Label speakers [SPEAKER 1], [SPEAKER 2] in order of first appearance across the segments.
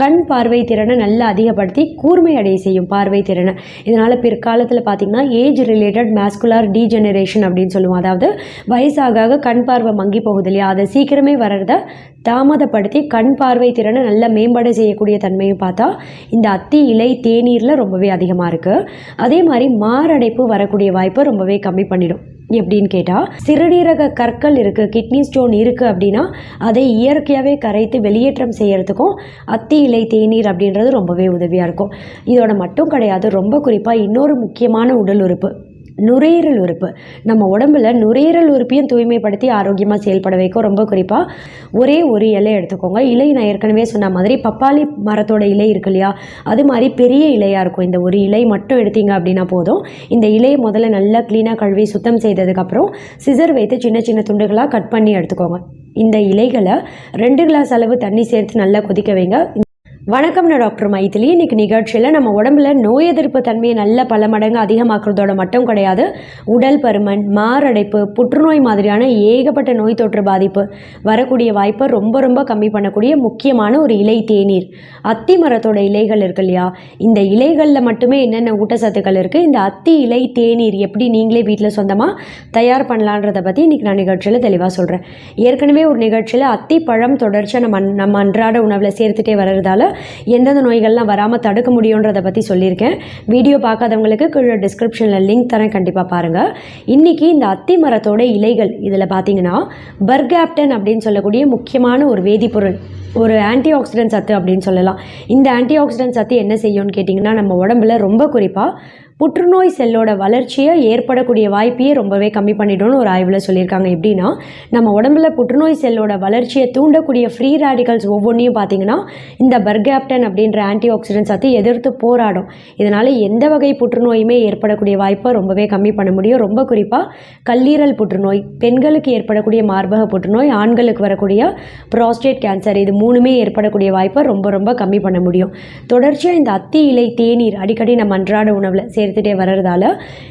[SPEAKER 1] கண் பார்வை திறனை நல்லா அதிகப்படுத்தி கூர்மை அடைய செய்யும் பார்வை திறனை. இதனால் பிற்காலத்தில் பார்த்திங்கன்னா ஏஜ் ரிலேட்டட் மேஸ்குலார் டீஜெனரேஷன் அப்படின்னு சொல்லுவோம். அதாவது வயசாக கண் பார்வை மங்கி போகுது இல்லையா? அதை சீக்கிரமே வர்றத தாமதப்படுத்தி கண் பார்வை திறனை நல்லா மேம்பட செய்யக்கூடிய தன்மையும் பார்த்தா இந்த அத்தி இலை தேநீரில் ரொம்பவே அதிகமாக இருக்குது அதே மாதிரி மாரடைப்பு வரக்கூடிய வாய்ப்பை ரொம்பவே கம்மி பண்ணிடும். எப்படின்னு கேட்டால் சிறுநீரக கற்கள் இருக்குது கிட்னி ஸ்டோன் இருக்குது அப்படின்னா அதை இயற்கையாகவே கரைத்து வெளியேற்றம் செய்யறதுக்கும் அத்தி இலை தேநீர் அப்படின்றது ரொம்பவே உதவியாக இருக்கும். இதோட மட்டும் கிடையாது ரொம்ப குறிப்பாக இன்னொரு முக்கியமான உடல் உறுப்பு. நுரையீரல் உறுப்பு. நம்ம உடம்புல நுரையீரல் உறுப்பையும் தூய்மைப்படுத்தி ஆரோக்கியமாக செயல்பட வைக்கும். ரொம்ப குறிப்பாக ஒரே ஒரு இலை எடுத்துக்கோங்க. இலை நான் ஏற்கனவே சொன்ன மாதிரி பப்பாளி மரத்தோட இலை இருக்கு இல்லையா? அது மாதிரி பெரிய இலையாக இருக்கும். இந்த ஒரு இலை மட்டும் எடுத்தீங்க அப்படின்னா போதும். இந்த இலையை முதல்ல நல்லா க்ளீனாக கழுவி சுத்தம் செய்ததுக்கப்புறம் சிசர் வைத்து சின்ன சின்ன துண்டுகளாக கட் பண்ணி எடுத்துக்கோங்க. இந்த இலைகளை ரெண்டு கிளாஸ் அளவு தண்ணி சேர்த்து நல்லா கொதிக்க வைங்க. வணக்கம் நான் டாக்டர் மைத்திலி இன்னைக்கு நிகழ்ச்சியில் நம்ம உடம்புல நோய் எதிர்ப்பு தன்மையை நல்ல பல மடங்கு அதிகமாக்குறதோட மட்டும் கிடையாது. உடல் பருமன் மாரடைப்பு புற்றுநோய் மாதிரியான ஏகப்பட்ட நோய் தொற்று பாதிப்பு வரக்கூடிய வாய்ப்பை ரொம்ப ரொம்ப கம்மி பண்ணக்கூடிய முக்கியமான ஒரு இலை தேநீர். அத்தி மரத்தோட இலைகள் இருக்கு இல்லையா? இந்த இலைகளில் மட்டுமே என்னென்ன ஊட்டச்சத்துக்கள் இருக்குது இந்த அத்தி இலை தேநீர் எப்படி நீங்களே வீட்டில் சொந்தமாக தயார் பண்ணலான்றதை பற்றி இன்றைக்கி நான் நிகழ்ச்சியில் தெளிவாக சொல்கிறேன் ஏற்கனவே ஒரு நிகழ்ச்சியில் அத்தி பழம் தொடர்ச்சியாக நம்ம நம்ம அன்றாட உணவில் சேர்த்துட்டே வர்றதால எந்தெந்த நோய்கள்லாம் வராமல் தடுக்க முடியுன்றதை பற்றி சொல்லியிருக்கேன். வீடியோ பார்க்காதவங்களுக்கு கீழே டிஸ்கிரிப்ஷனில் லிங்க் தரேன் கண்டிப்பாக பாருங்கள் இன்றைக்கி இந்த அத்தி மரத்தோட இலைகள் இதில் பார்த்தீங்கன்னா பர்காப்டன் அப்படின்னு சொல்லக்கூடிய முக்கியமான ஒரு வேதிப்பொருள் ஒரு ஆன்டி ஆக்சிடென்ட் சத்து அப்படின்னு சொல்லலாம். இந்த ஆன்டி ஆக்சிடென்ட் சத்து என்ன செய்யும்னு கேட்டிங்கன்னா நம்ம உடம்புல ரொம்ப குறிப்பாக புற்றுநோய் செல்லோட வளர்ச்சியை ஏற்படக்கூடிய வாய்ப்பையே ரொம்பவே கம்மி பண்ணிடும்னு ஒரு ஆய்வில் சொல்லியிருக்காங்க. எப்படின்னா நம்ம உடம்புல புற்றுநோய் செல்லோட வளர்ச்சியை தூண்டக்கூடிய ஃப்ரீ ரேடிகல்ஸ் ஒவ்வொன்றையும் பார்த்தீங்கன்னா இந்த பர்காப்டன் அப்படின்ற ஆன்டி ஆக்சிடென்ட்ஸ் அத்தி எதிர்த்து போராடும். இதனால் எந்த வகை புற்றுநோயுமே ஏற்படக்கூடிய வாய்ப்பை ரொம்பவே கம்மி பண்ண முடியும். ரொம்ப குறிப்பாக கல்லீரல் புற்றுநோய் பெண்களுக்கு ஏற்படக்கூடிய மார்பக புற்றுநோய் ஆண்களுக்கு வரக்கூடிய ப்ராஸ்டேட் கேன்சர் இது மூணுமே ஏற்படக்கூடிய வாய்ப்பை ரொம்ப ரொம்ப கம்மி பண்ண முடியும். தொடர்ச்சியாக இந்த அத்தி இலை தேநீர் அடிக்கடி நம்ம அன்றாட உணவில் சேர்த்துட்டே வர்றதால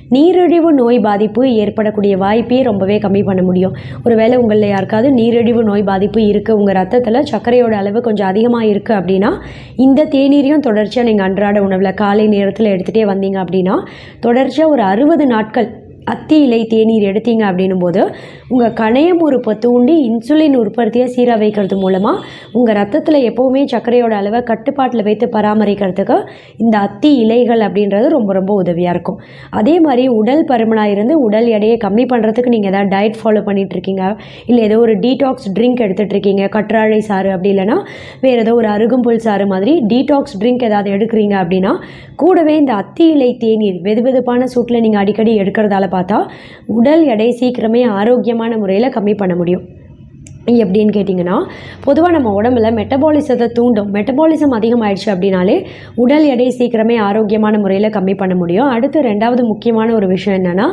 [SPEAKER 1] நீரிழிவு நோய் பாதிப்பு ஏற்படக்கூடிய வாய்ப்பையே ரொம்பவே கம்மி பண்ண முடியும். ஒருவேளை உங்களில் யாருக்காவது நீரிழிவு நோய் பாதிப்பு இருக்குது உங்கள் ரத்தத்தில் சர்க்கரையோட அளவு கொஞ்சம் அதிகமாக இருக்குது அப்படின்னா இந்த தேநீரையும் தொடர்ச்சியாக நீங்கள் அன்றாட உணவில் காலை நேரத்தில் எடுத்துகிட்டே வந்தீங்க அப்படின்னா தொடர்ச்சியாக ஒரு அறுபது நாட்கள் அத்தி இலை தேநீர் எடுத்தீங்க அப்படின்னும் போது உங்கள் கணையம் உறுப்பை தூண்டி இன்சுலின் உற்பத்தியை சீராக வைக்கிறது மூலமாக உங்கள் ரத்தத்தில் எப்போவுமே சர்க்கரையோட அளவை கட்டுப்பாட்டில் வைத்து பராமரிக்கிறதுக்கு இந்த அத்தி இலைகள் அப்படின்றது ரொம்ப ரொம்ப உதவியாக இருக்கும். அதே மாதிரி உடல் பருமனாக இருந்து உடல் எடையை கம்மி பண்ணுறதுக்கு நீங்கள் ஏதாவது டயட் ஃபாலோ பண்ணிகிட்ருக்கீங்க இல்லை ஏதோ ஒரு டீடாக்ஸ் ட்ரிங்க் எடுத்துகிட்ருக்கீங்க கற்றாழை சாறு அப்படி இல்லைன்னா வேறு ஏதோ ஒரு அருகம்புல் சாறு மாதிரி டீடாக்ஸ் ட்ரிங்க் ஏதாவது எடுக்கிறீங்க அப்படின்னா கூடவே இந்த அத்தி இலை தேநீர் வெது வெதுப்பான சூட்டில் நீங்கள் அடிக்கடி எடுக்கிறதால பார்த்தா உடல் எடை சீக்கிரமே ஆரோக்கியமான முறையில் கம்மி பண்ண முடியும். எப்படின்னு கேட்டிங்கன்னா பொதுவாக நம்ம உடம்புல மெட்டபாலிசத்தை தூண்டும். மெட்டபாலிசம் அதிகமாகிடுச்சு அப்படின்னாலே உடல் எடை சீக்கிரமே ஆரோக்கியமான முறையில் கம்மி பண்ண முடியும். அடுத்து ரெண்டாவது முக்கியமான ஒரு விஷயம் என்னென்னா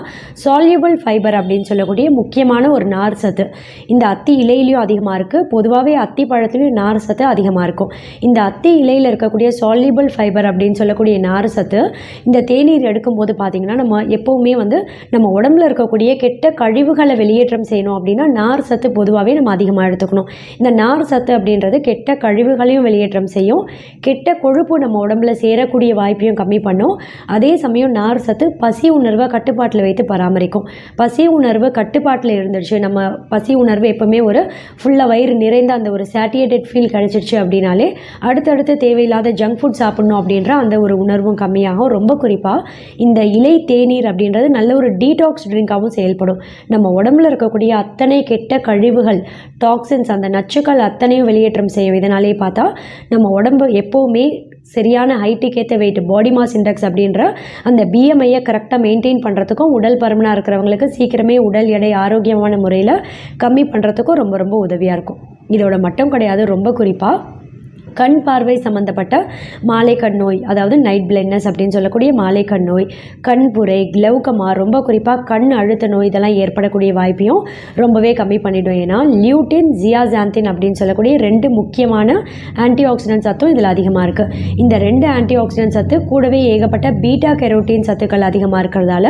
[SPEAKER 1] சால்யூபிள் ஃபைபர் அப்படின்னு சொல்லக்கூடிய முக்கியமான ஒரு நார் சத்து. இந்த அத்தி இலையிலையும் அதிகமாக இருக்குது பொதுவாகவே அத்தி பழத்துலையும் நார் சத்து அதிகமாக இருக்கும். இந்த அத்தி இலையில் இருக்கக்கூடிய சால்யூபிள் ஃபைபர் அப்படின்னு சொல்லக்கூடிய நார் சத்து இந்த தேநீர் எடுக்கும்போது பார்த்திங்கன்னா நம்ம எப்போவுமே வந்து நம்ம உடம்புல இருக்கக்கூடிய கெட்ட கழிவுகளை வெளியேற்றம் செய்யணும் அப்படின்னா நார் சத்து பொதுவாகவே நம்ம அதிகமாக எடுத்துக்கணும். இந்த நார் சத்து அப்படின்றது கெட்ட கழிவுகளையும் வெளியேற்றம் செய்யும். கெட்ட கொழுப்பு நம்ம உடம்புல சேரக்கூடிய வாய்ப்பையும் கம்மி பண்ணும். அதே சமயம் நார் சத்து பசி உணர்வை கட்டுப்பாட்டில் வைத்து பராமரிக்கும். பசி உணர்வு கட்டுப்பாட்டில் இருந்துச்சு நம்ம பசி உணர்வு எப்போவுமே ஒரு ஃபுல்லாக வயிறு நிறைந்த அந்த ஒரு சாட்டியேட்டட் ஃபீல் கிடச்சிருச்சு அப்படின்னாலே அடுத்தடுத்து தேவையில்லாத ஜங்க் ஃபுட் சாப்பிட்ணும் அப்படின்ற அந்த ஒரு உணர்வும் கம்மியாகும். ரொம்ப குறிப்பாக இந்த இலை தேநீர் அப்படின்றது நல்ல ஒரு டீடாக்ஸ் ட்ரிங்காகவும் செயல்படும். நம்ம உடம்புல இருக்கக்கூடிய அத்தனை கெட்ட கழிவுகள் டாக்ஸின்ஸ் அந்த நச்சுக்கள் அத்தனையும் வெளியேற்றம் செய்யும். இதனாலே பார்த்தா நம்ம உடம்பு எப்போவுமே சரியான ஹைட்டுக்கு ஏற்ற வெயிட் பாடி மாஸ் இண்டெக்ஸ் அப்படின்ற அந்த பிஎம்ஐயை கரெக்டாக மெயின்டைன் பண்ணுறதுக்கும் உடல் பருமனாக இருக்கிறவங்களுக்கு சீக்கிரமே உடல் எடை ஆரோக்கியமான முறையில் கம்மி பண்ணுறதுக்கும் ரொம்ப ரொம்ப உதவியாக இருக்கும். இதோட மட்டும் கிடையாது ரொம்ப குறிப்பாக கண் பார்வை சம்மந்தப்பட்ட மாலைக்கண் நோய் அதாவது நைட் பிளைண்ட்னஸ் அப்படின்னு சொல்லக்கூடிய மாலைக்கண் நோய் கண்புரை கிளவுக்கமா ரொம்ப குறிப்பாக கண் அழுத்த நோய் இதெல்லாம் ஏற்படக்கூடிய வாய்ப்பையும் ரொம்பவே கம்மி பண்ணிடும். ஏன்னா லியூட்டின் ஜியாசாந்தின் அப்படின்னு சொல்லக்கூடிய ரெண்டு முக்கியமான ஆன்டிஆக்சிடென்ட் சத்தும் இதில் அதிகமாக இருக்குது இந்த ரெண்டு ஆன்டிஆக்சிடென்ட் சத்து கூடவே ஏகப்பட்ட பீட்டா கெரோட்டின் சத்துக்கள் அதிகமாக இருக்கிறதால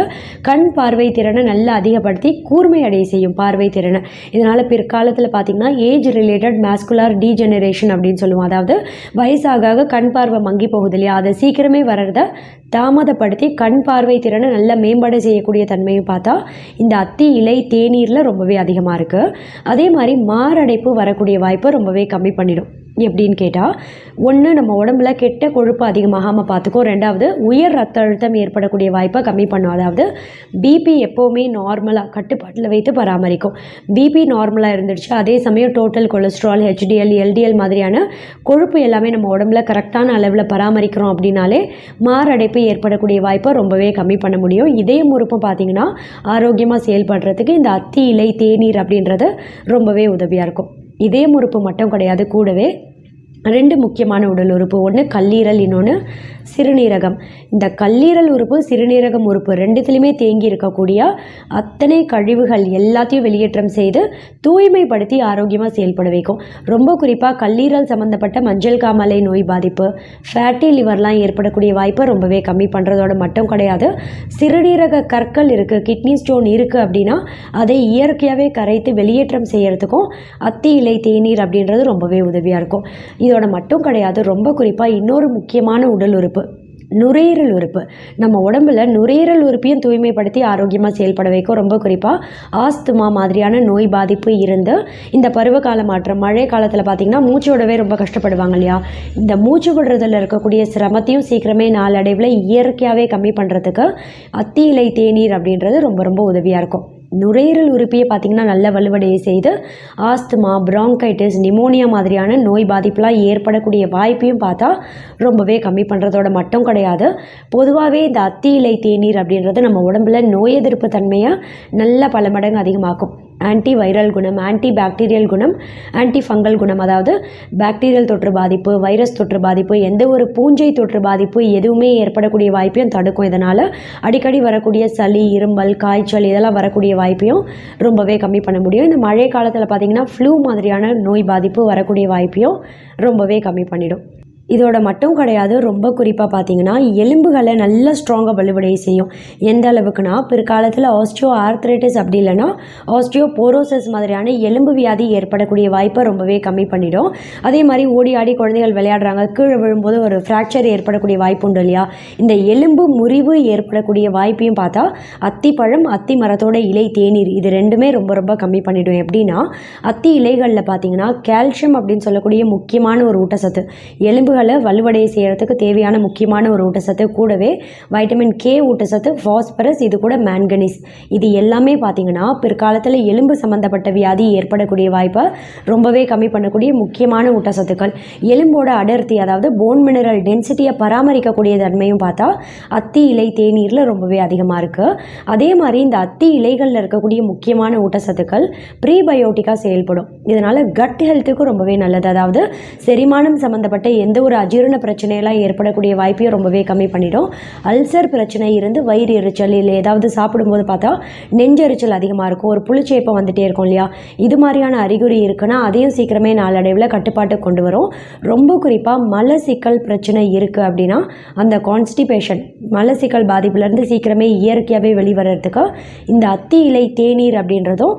[SPEAKER 1] கண் பார்வை திறனை நல்லா அதிகப்படுத்தி கூர்மை அடைய செய்யும் பார்வை திறனை. இதனால் பிற்காலத்தில் பார்த்திங்கன்னா ஏஜ் ரிலேட்டட் மேஸ்குலார் டீஜெனரேஷன் அப்படின்னு சொல்லுவோம். அதாவது வயசாக கண் பார்வை மங்கி போகுது இல்லையா? அதை சீக்கிரமே வர்றத தாமதப்படுத்தி கண் பார்வை திறனை நல்லா மேம்பட செய்யக்கூடிய தன்மையும் பார்த்தா இந்த அத்தி இலை தேநீரில் ரொம்பவே அதிகமாக இருக்குது அதே மாதிரி மாரடைப்பு வரக்கூடிய வாய்ப்பை ரொம்பவே கம்மி பண்ணிடும். எப்படின்னு கேட்டால் ஒன்று நம்ம உடம்புல கெட்ட கொழுப்பு அதிகமாகாமல் பார்த்துக்கும் ரெண்டாவது உயர் ரத்த அழுத்தம் ஏற்படக்கூடிய வாய்ப்பை கம்மி பண்ணும். அதாவது பிபி எப்போவுமே நார்மலாக கட்டுப்பாட்டில் வைத்து பராமரிக்கும். பிபி நார்மலாக இருந்துச்சு அதே சமயம் டோட்டல் கொலஸ்ட்ரால் ஹெச்டிஎல் எல்டிஎல் மாதிரியான கொழுப்பு எல்லாமே நம்ம உடம்புல கரெக்டான அளவில் பராமரிக்கிறோம் அப்படின்னாலே மாரடைப்பு ஏற்படக்கூடிய வாய்ப்பை ரொம்பவே கம்மி பண்ண முடியும். இதே முறுப்பும் பார்த்திங்கன்னா ஆரோக்கியமாக செயல்படுறதுக்கு இந்த அத்தி இலை தேநீர் அப்படின்றது ரொம்பவே உதவியாக இருக்கும். இதயம் உறுப்பு மட்டும் கிடையாது. கூடவே ரெண்டு முக்கியமான உடல் உறுப்பு. ஒன்று கல்லீரல் இன்னொன்று சிறுநீரகம். இந்த கல்லீரல் உறுப்பு சிறுநீரகம் உறுப்பு ரெண்டுத்துலேயுமே தேங்கி இருக்கக்கூடிய அத்தனை கழிவுகள் எல்லாத்தையும் வெளியேற்றம் செய்து தூய்மைப்படுத்தி ஆரோக்கியமாக செயல்பட வைக்கும். ரொம்ப குறிப்பாக கல்லீரல் சம்மந்தப்பட்ட மஞ்சள் காமாலை நோய் பாதிப்பு ஃபேட்டி லிவர்லாம் ஏற்படக்கூடிய வாய்ப்பை ரொம்பவே கம்மி பண்ணுறதோட மட்டும் கிடையாது. சிறுநீரக கற்கள் இருக்குது கிட்னி ஸ்டோன் இருக்குது அப்படின்னா அதை இயற்கையாகவே கரைத்து வெளியேற்றம் செய்கிறதுக்கும் அத்தி இலை தேநீர் அப்படின்றது ரொம்பவே உதவியாக இருக்கும். இதோட மட்டும் கிடையாது ரொம்ப குறிப்பாக இன்னொரு முக்கியமான உடல் உறுப்பு நுரையீரல் உறுப்பு. நம்ம உடம்புல நுரையீரல் உறுப்பையும் தூய்மைப்படுத்தி ஆரோக்கியமாக செயல்பட வைக்கும். ரொம்ப குறிப்பாக ஆஸ்துமா மாதிரியான நோய் பாதிப்பு இருந்து இந்த பருவகால மாற்றம் மழை காலத்தில் பார்த்திங்கன்னா மூச்சு விடவே ரொம்ப கஷ்டப்படுவாங்க இல்லையா? இந்த மூச்சு விடுறதுல இருக்கக்கூடிய சிரமத்தையும் சீக்கிரமே நாளடைவில் இயற்கையாகவே கம்மி பண்ணுறதுக்கு அத்தி இலை தேநீர் அப்படின்றது ரொம்ப ரொம்ப உதவியாக இருக்கும். நுரையீரல் உறுப்பியை பார்த்திங்கன்னா நல்ல வலுவடையை செய்து ஆஸ்துமா பிராங்கைட்டிஸ் நிமோனியா மாதிரியான நோய் பாதிப்புலாம் ஏற்படக்கூடிய வாய்ப்பையும் பார்த்தா ரொம்பவே கம்மி பண்ணுறதோட மட்டும் கிடையாது. பொதுவாகவே இந்த அத்தி இலை தேநீர் அப்படின்றது நம்ம உடம்புல நோய் எதிர்ப்பு தன்மையை நல்ல பல மடங்கு அதிகமாக்கும். ஆன்டி வைரல் குணம் ஆன்டி பாக்டீரியல் குணம் ஆன்டி ஃபங்கல் குணம் அதாவது பாக்டீரியல் தொற்று பாதிப்பு வைரஸ் தொற்று பாதிப்பு எந்த ஒரு பூஞ்சை தொற்று பாதிப்பு எதுவுமே ஏற்படக்கூடிய வாய்ப்பையும் தடுக்கும். இதனால் அடிக்கடி வரக்கூடிய சளி இருமல் காய்ச்சல் இதெல்லாம் வரக்கூடிய வாய்ப்பையும் ரொம்பவே கம்மி பண்ண முடியும். இந்த மழை காலத்தில் பார்த்திங்கன்னா ஃப்ளூ மாதிரியான நோய் பாதிப்பு வரக்கூடிய வாய்ப்பையும் ரொம்பவே கம்மி பண்ணிடும். இதோட மட்டும் கிடையாது ரொம்ப குறிப்பாக பார்த்தீங்கன்னா எலும்புகளை நல்லா ஸ்ட்ராங்காக வலுவடைய செய்யும். எந்த அளவுக்குனா பிற்காலத்தில் ஆஸ்டியோ ஆர்த்ரைட்டிஸ் அப்படி இல்லைன்னா ஆஸ்டியோ போரோசஸ் மாதிரியான எலும்பு வியாதி ஏற்படக்கூடிய வாய்ப்பை ரொம்பவே கம்மி பண்ணிடும். அதே மாதிரி ஓடி ஆடி குழந்தைகள் விளையாடுறாங்க கீழே விழும்போது ஒரு ஃப்ராக்சர் ஏற்படக்கூடிய வாய்ப்பு உண்டு இல்லையா? இந்த எலும்பு முறிவு ஏற்படக்கூடிய வாய்ப்பையும் பார்த்தா அத்திப்பழம் அத்தி மரத்தோட இலை தேநீர் இது ரெண்டுமே ரொம்ப ரொம்ப கம்மி பண்ணிடும். எப்படின்னா அத்தி இலைகளில் பார்த்தீங்கன்னா கால்சியம் அப்படின்னு சொல்லக்கூடிய முக்கியமான ஒரு ஊட்டச்சத்து. எலும்பு உறுப்புகளை வலுவடைய செய்யறதுக்கு தேவையான முக்கியமான ஒரு ஊட்டச்சத்து கூடவே வைட்டமின் கே ஊட்டச்சத்து ஃபாஸ்பரஸ் இது கூட மேன்கனீஸ் இது எல்லாமே பார்த்தீங்கன்னா பிற்காலத்தில் எலும்பு சம்மந்தப்பட்ட வியாதி ஏற்படக்கூடிய வாய்ப்பை ரொம்பவே கம்மி பண்ணக்கூடிய முக்கியமான ஊட்டச்சத்துக்கள். எலும்போட அடர்த்தி அதாவது போன் மினரல் டென்சிட்டியை பராமரிக்கக்கூடிய தன்மையும் பார்த்தா அத்தி இலை தேநீரில் ரொம்பவே அதிகமாக இருக்குது அதே மாதிரி இந்த அத்தி இலைகளில் இருக்கக்கூடிய முக்கியமான ஊட்டச்சத்துக்கள் ப்ரீபயோட்டிக்காக செயல்படும். இதனால் கட் ஹெல்த்துக்கும் ரொம்பவே நல்லது. அதாவது செரிமானம் சம்மந்தப்பட்ட எந்த ஒரு அஜீரண பிரச்சனையெல்லாம் ஏற்படக்கூடிய வாய்ப்பையும் ரொம்பவே கம்மி பண்ணிடும். அல்சர் பிரச்சனை இருந்து வயிறு எரிச்சல் இல்லை ஏதாவது சாப்பிடும்போது பார்த்தா நெஞ்செரிச்சல் அதிகமாக இருக்கும். ஒரு புளிச்சேப்பம் வந்துட்டே இருக்கும் இல்லையா? இது மாதிரியான அறிகுறி இருக்குன்னா அதையும் சீக்கிரமே நாளடைவில் கட்டுப்பாட்டு கொண்டு வரும். ரொம்ப குறிப்பாக மலசிக்கல் பிரச்சனை இருக்குது அப்படின்னா அந்த கான்ஸ்டிபேஷன் மலசிக்கல் பாதிப்புலேருந்து சீக்கிரமே இயற்கையாகவே வெளிவரத்துக்கு இந்த அத்தி இலை தேநீர் அப்படின்றதும்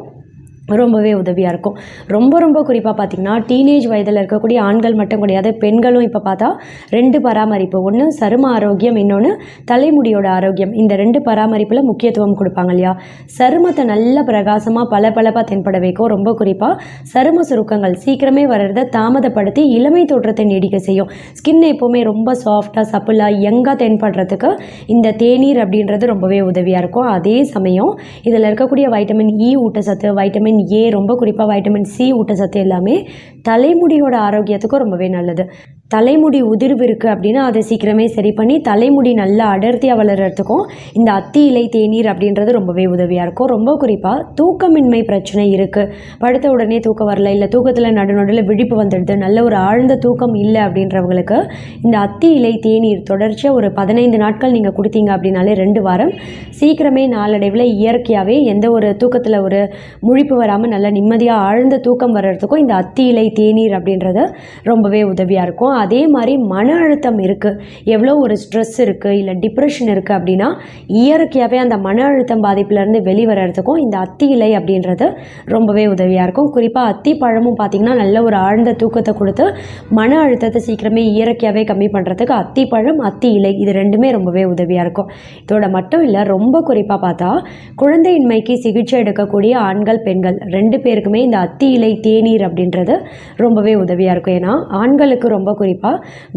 [SPEAKER 1] ரொம்பவே உதவியாக இருக்கும். ரொம்ப ரொம்ப குறிப்பாக பார்த்திங்கன்னா டீனேஜ் வயதில் இருக்கக்கூடிய ஆண்கள் மட்டும் கிடையாது பெண்களும் இப்போ பார்த்தா ரெண்டு பராமரிப்பு. ஒன்று சரும ஆரோக்கியம் இன்னொன்று தலைமுடியோட ஆரோக்கியம். இந்த ரெண்டு பராமரிப்பில் முக்கியத்துவம் கொடுப்பாங்க இல்லையா? சருமத்தை நல்ல பிரகாசமாக பல பளபளப்பாக தென்பட வைக்கும். ரொம்ப குறிப்பாக சரும சுருக்கங்கள் சீக்கிரமே வர்றதை தாமதப்படுத்தி இளமை தோற்றத்தை நீடிக்க செய்யும். ஸ்கின் எப்போவுமே ரொம்ப சாஃப்டாக சப்புலாக யங்காக தென்படுறதுக்கு இந்த தேநீர் அப்படின்றது ரொம்பவே உதவியாக இருக்கும். அதே சமயம் இதில் இருக்கக்கூடிய வைட்டமின் இ e ஊட்டச்சத்து வைட்டமின் ஏ ரொம்ப குறிப்பாக வைட்டமின் சி ஊட்டச்சத்து எல்லாமே தலைமுடியோட ஆரோக்கியத்துக்கும் ரொம்பவே நல்லது. தலைமுடி உதிர்வு இருக்குது அப்படின்னா அதை சீக்கிரமே சரி பண்ணி தலைமுடி நல்லா அடர்த்தியாக வளர்கிறதுக்கும் இந்த அத்தி இலை தேநீர் அப்படின்றது ரொம்பவே உதவியாக இருக்கும். ரொம்ப குறிப்பாக தூக்கமின்மை பிரச்சனை இருக்குது படுத்த உடனே தூக்கம் வரல இல்லை தூக்கத்தில் நடுநடுவில் விழிப்பு வந்துடுது நல்ல ஒரு ஆழ்ந்த தூக்கம் இல்லை அப்படின்றவங்களுக்கு இந்த அத்தி இலை தேநீர் தொடர்ச்சியாக ஒரு பதினைந்து நாட்கள் நீங்கள் கொடுத்தீங்க அப்படின்னாலே ரெண்டு வாரம். சீக்கிரமே நாளடைவில் இயற்கையாகவே எந்த ஒரு தூக்கத்தில் ஒரு முழிப்பு வராமல் நல்ல நிம்மதியாக ஆழ்ந்த தூக்கம் வர்றதுக்கும் இந்த அத்தி இலை தேநீர் அப்படின்றது ரொம்பவே உதவியாக இருக்கும். அதே மாதிரி மன அழுத்தம் இருக்குது எவ்வளோ ஒரு ஸ்ட்ரெஸ் இருக்குது இல்லை டிப்ரெஷன் இருக்குது அப்படின்னா இயற்கையாகவே அந்த மன அழுத்தம் பாதிப்புலேருந்து வெளிவரத்துக்கும் இந்த அத்தி இலை அப்படின்றது ரொம்பவே உதவியாக இருக்கும். குறிப்பாக அத்தி பழமும் பார்த்திங்கன்னா நல்ல ஒரு ஆழ்ந்த தூக்கத்தை கொடுத்து மன அழுத்தத்தை சீக்கிரமே இயற்கையாகவே கம்மி பண்ணுறதுக்கு அத்தி பழம் அத்தி இலை இது ரெண்டுமே ரொம்பவே உதவியாக இருக்கும். இதோட மட்டும் இல்லை ரொம்ப குறிப்பாக பார்த்தா குழந்தையின்மைக்கு சிகிச்சை எடுக்கக்கூடிய ஆண்கள் பெண்கள் ரெண்டு பேருக்குமே இந்த அத்தி இலை தேநீர் அப்படின்றது ரொம்பவே உதவியாக இருக்கும். ஏன்னா ஆண்களுக்கு ரொம்ப குறிப்பாக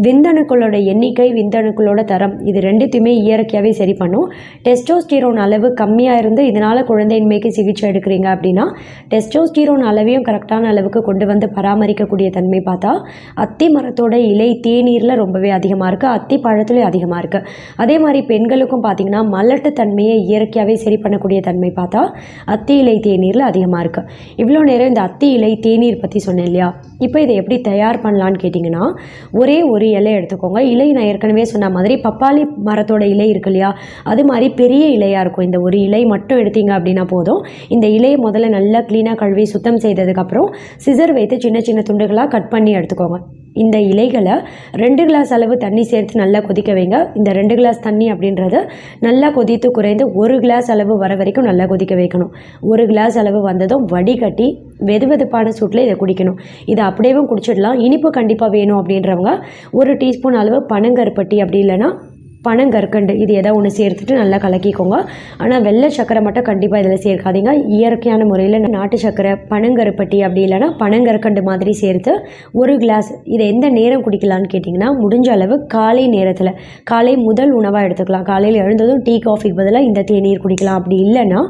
[SPEAKER 1] விந்தணுக்களோட எண்ணிக்கை விந்தணுக்களோட தரம் இது ரெண்டுத்தையுமே இயற்கையாகவே சரி பண்ணும். டெஸ்டோஸ்டிரோன் அளவு கம்மியாக இருந்து இதனால் குழந்தையின்மைக்கு சிகிச்சை எடுக்கிறீங்க அப்படின்னா டெஸ்டோஸ்டிரோன் அளவையும் கரெக்டான அளவுக்கு கொண்டு வந்து பராமரிக்கக்கூடிய தன்மை பார்த்தா அத்தி மரத்தோட இலை தேநீரில் ரொம்பவே அதிகமாக இருக்குது அத்தி பழத்துலேயும் அதிகமாக இருக்குது அதே மாதிரி பெண்களுக்கும் பார்த்திங்கன்னா மலட்டு தன்மையை இயற்கையாகவே சரி பண்ணக்கூடிய தன்மை பார்த்தா அத்தி இலை தேநீரில் அதிகமாக இருக்குது இவ்வளோ நேரம் இந்த அத்தி இலை தேநீர் பற்றி சொன்னேன் இல்லையா? இப்போ இதை எப்படி தயார் பண்ணலான்னு கேட்டிங்கன்னா ஒரே ஒரு இலை எடுத்துக்கோங்க. இலை நான் ஏற்கனவே சொன்ன மாதிரி பப்பாளி மரத்தோட இலை இருக்கு இல்லையா? அது மாதிரி பெரிய இலையாக இருக்கும். இந்த ஒரு இலை மட்டும் எடுத்தீங்க அப்படின்னா போதும். இந்த இலையை முதல்ல நல்லா க்ளீனாக கழுவி சுத்தம் செய்ததுக்கப்புறம் சிசர் வைத்து சின்ன சின்ன துண்டுகளாக கட் பண்ணி எடுத்துக்கோங்க. இந்த இலைகளை ரெண்டு கிளாஸ் அளவு தண்ணி சேர்த்து நல்லா கொதிக்க வைங்க. இந்த ரெண்டு கிளாஸ் தண்ணி அப்படின்றது நல்லா கொதித்து குறைந்து ஒரு கிளாஸ் அளவு வர வரைக்கும் நல்லா கொதிக்க வைக்கணும். ஒரு கிளாஸ் அளவு வந்ததும் வடிகட்டி வெது வெதுப்பான சூட்டில் இதை குடிக்கணும். இதை அப்படியேவும் குடிச்சிடலாம். இனிப்பு கண்டிப்பாக வேணும் அப்படின்றவங்க ஒரு டீஸ்பூன் அளவு பனங்கருப்பட்டி அப்படி இல்லைன்னா பனங்கற்கண்டு இது எதாவது ஒன்று சேர்த்துட்டு நல்லா கலக்கிக்கோங்க. ஆனால் வெள்ளை சக்கரை மட்டும் கண்டிப்பாக இதில் சேர்க்காதீங்க. இயற்கையான முறையில் நாட்டு சக்கரை பனங்கருப்பட்டி அப்படி இல்லைன்னா பனங்கற்கண்டு மாதிரி சேர்த்து ஒரு கிளாஸ் இதை எந்த நேரம் குடிக்கலான்னு கேட்டிங்கன்னா முடிஞ்ச அளவு காலை நேரத்தில் காலை முதல் உணவாக எடுத்துக்கலாம். காலையில் எழுந்ததும் டீ காஃபிக்கு பதிலாக இந்த தேநீர் குடிக்கலாம். அப்படி இல்லைன்னா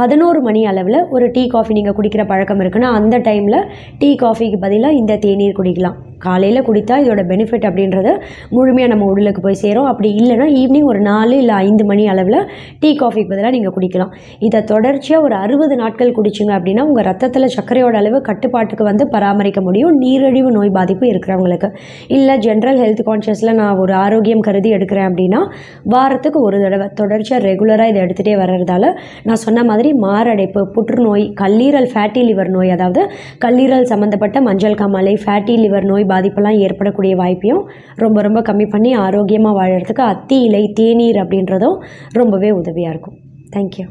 [SPEAKER 1] பதினோரு மணி அளவில் ஒரு டீ காஃபி நீங்கள் குடிக்கிற பழக்கம் இருக்குன்னா அந்த டைமில் டீ காஃபிக்கு பதிலாக இந்த தேநீர் குடிக்கலாம். காலையில் குடித்தா இதோட பெனிஃபிட் அப்படின்றது முழுமையாக நம்ம உடலுக்கு போய் சேரும். அப்படி இல்லைன்னா ஈவினிங் ஒரு நாலு இல்லை ஐந்து மணி அளவில் டீ காஃபிக்கு பதிலாக நீங்கள் குடிக்கலாம். இதை தொடர்ச்சியாக ஒரு அறுபது நாட்கள் குடிச்சிங்க அப்படின்னா உங்கள் ரத்தத்தில் சர்க்கரையோட அளவு கட்டுப்பாட்டுக்கு வந்து பராமரிக்க முடியும். நீரிழிவு நோய் பாதிப்பு இருக்கிறவங்களுக்கு. இல்லை ஜென்ரல் ஹெல்த் கான்ஷியஸில் நான் ஒரு ஆரோக்கியம் கருதி எடுக்கிறேன் அப்படின்னா வாரத்துக்கு ஒரு தடவை. தொடர்ச்சியாக ரெகுலராக இதை எடுத்துகிட்டே வர்றதால நான் சொன்ன மாதிரி மாரடைப்பு புற்றுநோய் கல்லீரல் ஃபேட்டி லிவர் நோய் அதாவது கல்லீரல் சம்மந்தப்பட்ட மஞ்சள் காமாலை ஃபேட்டி லிவர் நோய் பாதிப்பெல்லாம் ஏற்படக்கூடிய வாய்ப்பையும் ரொம்ப ரொம்ப கம்மி பண்ணி ஆரோக்கியமாக வாழறதுக்கு அத்தி இலை தேநீர் அப்படின்றதும் ரொம்பவே உதவியாக இருக்கும். தேங்க்யூ